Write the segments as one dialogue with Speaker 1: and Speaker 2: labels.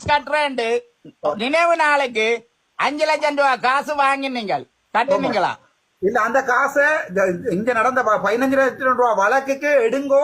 Speaker 1: Grounds கட்டுறேன்ட்டு. நினைவு நாளுக்கு அஞ்சு லட்சம் ரூபாய் காசு வாங்கினீங்க கட்டுனீங்களா?
Speaker 2: இல்ல அந்த காசை இங்க நடந்த பதினஞ்சு லட்சம் ரூபாய் வழக்குக்கு எடுங்கோ.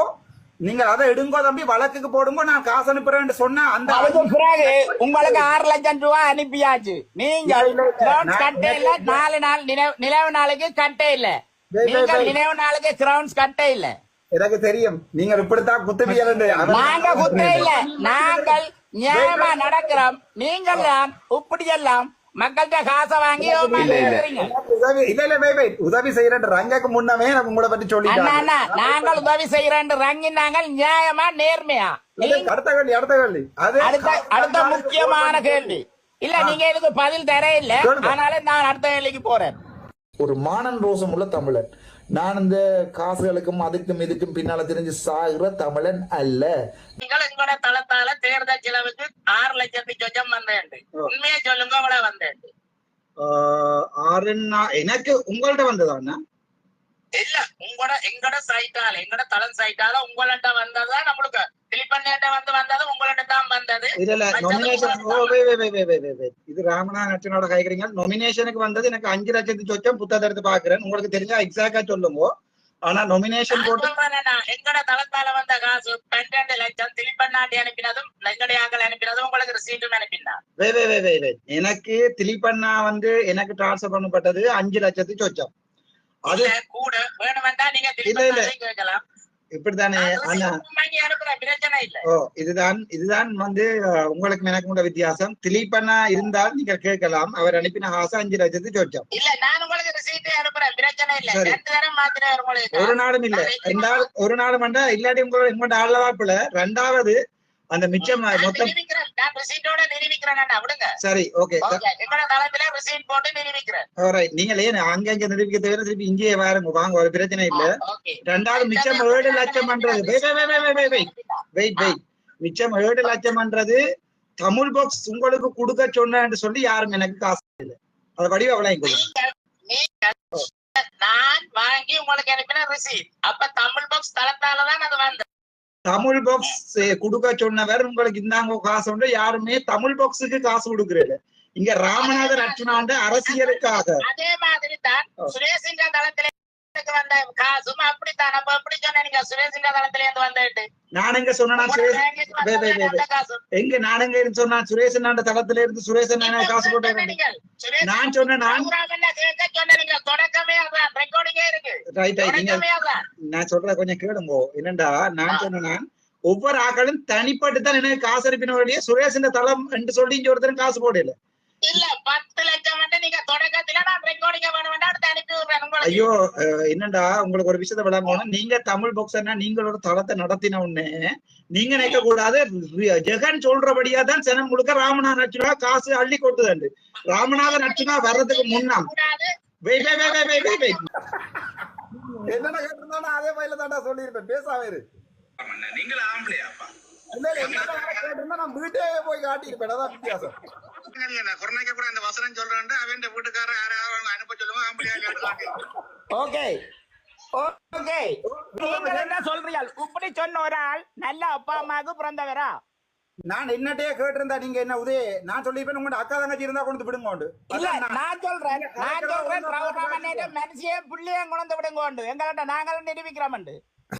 Speaker 2: நீங்க அதை எடுங்கோ தம்பி வழக்குக்கு போடுங்கோ நான் காசு அனுப்புறேன்னு சொன்னா அந்த
Speaker 1: பிறகு உங்களுக்கு ஆறு லட்சம் ரூபாய் அனுப்பியாச்சு. நீங்கள்
Speaker 2: நான்
Speaker 1: கட்டே இல்ல. நாலு நாள் நினைவு நாளுக்கு கட்டே இல்ல. நீங்கள்
Speaker 2: வை.
Speaker 1: நினைவு நாளுக்கு கிரவுண்ட்ஸ் கட்டே இல்ல.
Speaker 2: எனக்கு தெரியும். நீங்கள் இப்படித்தான் குத்தவியல்
Speaker 1: நாங்க குத்தே இல்ல. நாங்கள் நியாயமா நடக்கிறோம். நீங்கள் தான் இப்படி எல்லாம் மக்கள்கிட்ட காசை வாங்கி.
Speaker 2: உதவி இல்ல இல்ல வை வை உதவி செய்யறேன் ரங்கக்கு முன்னமே நான் உங்களை பத்தி
Speaker 1: அண்ணா
Speaker 2: சொல்லிட்டேன்
Speaker 1: அண்ணா நாங்கள் உதவி செய்யறேன் ரங்கி நாங்கள் நியாயமா நேர்மையா? நீங்க
Speaker 2: அடுத்த கேள்வி அடுத்த கேள்வி. அது
Speaker 1: அடுத்த அடுத்த முக்கியமான கேள்வி. இல்ல நீங்க இதுக்கு பதில் தர இல்ல. ஆனாலும் நான் அடுத்த கேள்விக்கு போறேன்.
Speaker 3: ஒரு மானன் ரோசம் உள்ள தமிழன். நான் இந்த காசுகளுக்கும் அதுக்கும் இதுக்கும் பின்னால தெரிஞ்சு சாகுற தமிழன் அல்ல.
Speaker 1: நீங்கள் எங்களோட தளத்தால லட்சத்துக்கு சொச்சம் வந்தேன் உண்மையை சொல்லுங்க வந்தேன்
Speaker 2: எனக்கு உங்கள்ட்ட வந்ததாண்ணா
Speaker 1: இல்ல உங்களோட எங்கட சைட்டால எங்கட தளம் சைட்டால உங்கள்ட்ட வந்ததா நம்மளுக்கு திலிப்பண்ணேட்ட வந்து வந்தது உங்கள்ட்ட தான் வந்தது.
Speaker 2: இல்ல நொமினேஷன் இது ராமநாதன் அச்சனோட கைக்கிறீங்க. நொமினேஷனுக்கு வந்தது எனக்கு அஞ்சு லட்சத்து சொச்சம் புத்தகத்தை எடுத்து பாக்குறேன் உங்களுக்கு தெரிஞ்சா எக்ஸாக்டா சொல்லுங்க. ஆனா நொமினேஷன் போட்டு
Speaker 1: எங்கட தளத்தால வந்த காசு? பன்னெண்டு லட்சம் திலிப்பண்ணாட்டி அனுப்பினதும் எங்கடைய ஆக்கள் அனுப்பினதும் உங்களுக்கு ரிசீட்டும் அனுப்பினா
Speaker 2: வே வே வே வே எனக்கு திலீபண்ணா வந்து எனக்கு டிரான்ஸ்ஃபர் பண்ணப்பட்டது அஞ்சு லட்சத்து சொச்சம். அது
Speaker 1: கூட வேணுமெண்டா நீங்க
Speaker 2: இல்ல, இல்ல. இப்படித்தானே ஓ இதுதான் இதுதான் வந்து உங்களுக்கு எனக்கு உள்ள வித்தியாசம். திலீபண்ணா இருந்தால் நீங்க கேட்கலாம். அவர் அனுப்பின காசு அஞ்சு லட்சத்து சொச்சம் ஒரு நாளும் இல்ல. ரெண்டாவது ஒரு நாள் மண்டா இல்லாட்டி உங்களோட உங்களோட ஆளவாப்புல ரெண்டாவது அந்த மிச்சம் மொத்தம் சரி ஓகே
Speaker 1: ஓகே எங்கட தளத்துல ரிசீட் போட்டு நிரூபிக்கிறேன்.
Speaker 2: நீங்க ஏன் அங்கங்க நிரூபிக்க தேவை திருப்பி இங்கேயே வாருங்க வாங்க ஒரு பிரச்சனை இல்ல. ரெண்டாவது மிச்சம் ஏழு லட்சம் பண்றது. வெயிட் வெயிட் மிச்சம் ஏழு லட்சம் பண்றது தமிழ் பாக்ஸ் உங்களுக்கு கொடுக்க சொன்னேன்னு சொல்லி யாரும் எனக்கு காசு இல்ல அதை வடிவ
Speaker 1: நீங்கள் நீங்கள் நான் வாங்கி உங்களுக்கு அனுப்பின ரிசீட் அப்ப தமிழ் பாக்ஸ் தளத்தாலதான் அது வந்தது.
Speaker 2: தமிழ் பாக்ஸ் கொடுக்க சொன்னவர் உங்களுக்கு இந்தாங்க காசு உண்டு. யாருமே தமிழ் பாக்ஸுக்கு காசு கொடுக்கறது இங்க ராமநாதன் அர்ச்சனாண்ட அரசியலுக்காக.
Speaker 1: அதே மாதிரி தான்
Speaker 2: ஓ.
Speaker 1: சுரேஷிங்க தளத்துல வந்த காசும் அப்படித்தான். அப்ப எப்படி சொன்ன நீங்க சுரேஷிங்க தளத்துல இருந்து வந்தேன்
Speaker 2: நான் எங்க சொன்னா சுரேஷ். எங்க நான் எங்க இருந்து சொன்னா சுரேஷன் தளத்துல இருந்து சுரேஷன் காசு போட்டு நான் சொன்னேன்? ரைட் நான் சொல்றத கொஞ்சம் கேளுங்க. என்னண்டா? நான் சொன்னேன் ஒவ்வொரு ஆக்களும் தனிப்பட்டு தான் எனக்கு காசு அனுப்பின வழியே சுரேஷன் தளம் என்று சொல்லி இங்க ஒருத்தரும் காசு போடல.
Speaker 1: இல்ல பத்து லட்சம் வந்து நீங்க தொடக்கத்துல நான் ரெக்கார்டிங்க பண்ண வேண்டாம் அடுத்து அனுப்பி விடுறேன் உங்களுக்கு.
Speaker 2: ஐயோ என்னண்டா? உங்களுக்கு ஒரு விஷயத்த விளங்கணும் நீங்க தமிழ் பாக்ஸர்னா நீங்களோட தளத்தை நடத்தின உடனே நீங்க நினைக்க கூடாது ஜெகன் சொல்றபடியா தான் ஜனம் முழுக்க ராமநாதன் அர்ச்சுனா காசு அள்ளி கொட்டுதாண்டு ராமநாதன் அர்ச்சுனா வர்றதுக்கு முன்னாம்
Speaker 1: கூடாது.
Speaker 2: Wait wait wait wait wait wait என்னென்ன கேட்டிருந்தாலும் அதே வயல தாண்டா சொல்லியிருப்பேன். பேசாம இரு.
Speaker 4: நீங்கள் ஆம்பளையாப்பா
Speaker 2: இல்ல இல்ல என்னென்ன கேட்டிருந்தா நான் வீட்டே போய் காட்டியிருப்பேன். அதான் வித்தியாசம்.
Speaker 4: நான் கொரோனாக்கு கூட அந்த வசனம் சொல்றேன் அவன் வீட்டுக்காரர் யாராவது அனுப்ப சொல்லுவான் ஆம்பளையா கேட்டு
Speaker 1: ஓகே. ஓகே. நீங்க என்ன சொல்றீங்க இப்படி சொன்ன ஒரு ஆள் நல்ல அப்பா அம்மாவுக்கு பிறந்தவரா?
Speaker 2: நான் என்னட்டே கேட்டிருந்தா நீங்க என்ன உதய நான் சொல்லியிருப்பேன் உங்களோட அக்கா தங்கச்சி இருந்தா கொண்டு விடுங்க உண்டு.
Speaker 1: இல்ல
Speaker 2: நான்
Speaker 1: சொல்றேன் நான் சொல்றேன் மனுஷியே புள்ளியும் கொண்டு விடுங்க உண்டு எங்கள்கிட்ட நாங்களும் நிரூபிக்கிறோம்